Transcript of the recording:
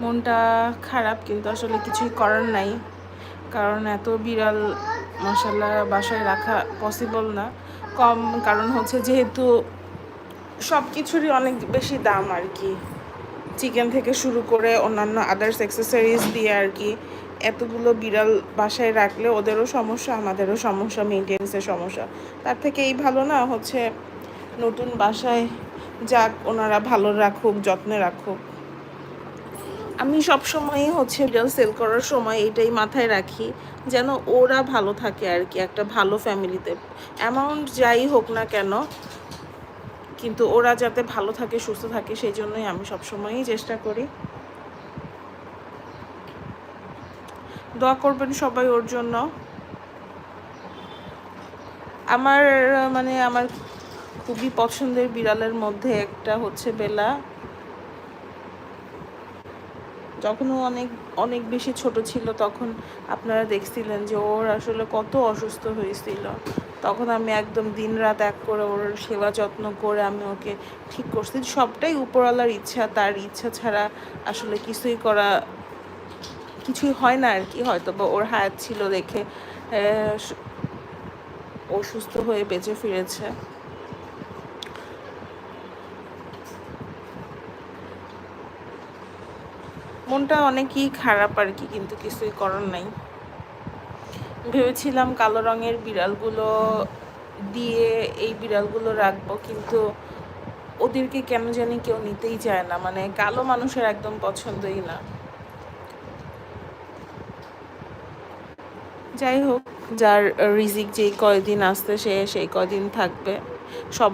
মনটা খারাপ, কিন্তু আসলে কিছুই করার নাই। কারণ এত বিড়াল মশালা বাসায় রাখা পসিবল না। কম কারণ হচ্ছে যেহেতু সব কিছুরই অনেক বেশি দাম আর কি। চিকেন থেকে শুরু করে অন্যান্য আদার্স অ্যাক্সেসরিজ দিয়ে আর কি এতগুলো বিড়াল বাসায় রাখলে ওদেরও সমস্যা, আমাদেরও সমস্যা মেনটেন্সের সমস্যা। তার থেকে এই ভালো না, হচ্ছে নতুন বাসায় যাক, ওনারা ভালো রাখুক, যত্নে রাখুক। আমি সব সবসময়ই হচ্ছে সেল করার সময় এটাই মাথায় রাখি, যেন ওরা ভালো থাকে আর কি একটা ভালো ফ্যামিলিতে অ্যামাউন্ট যাই হোক না কেন, কিন্তু ওরা যাতে ভালো থাকে, সুস্থ থাকে, সেই জন্যই আমি সবসময়ই চেষ্টা করি। দোয়া করবেন সবাই ওর জন্য। আমার মানে আমার খুবই পছন্দের বিড়ালের মধ্যে একটা হচ্ছে বেলা। যখন ও অনেক অনেক বেশি ছোট ছিল তখন আপনারা দেখছিলেন যে ওর আসলে কত অসুস্থ হয়েছিল। তখন আমি একদম দিন রাত এক করে ওর সেবা যত্ন করে আমি ওকে ঠিক করছি। সবটাই উপরওয়ালার ইচ্ছা তার ইচ্ছা ছাড়া আসলে কিছুই করা কিছুই হয় না আর কি। হয়তো বা ওর হায়াত ছিল দেখে আহ, ও সুস্থ হয়ে বেঁচে ফিরেছে। মনটা অনেকই খারাপ আর কি, কিন্তু কিছুই করার নাই। ভেবেছিলাম কালো রঙের বিড়ালগুলো দিয়ে এই বিড়ালগুলো রাখব, কিন্তু ওদেরকে কেন জানি কেউ নিতেই চায় না মানে কালো মানুষের একদম পছন্দই না। যাই হোক, যার রিজিক যেই কয়দিন আসতে সে সেই কয়দিন থাকবে। সব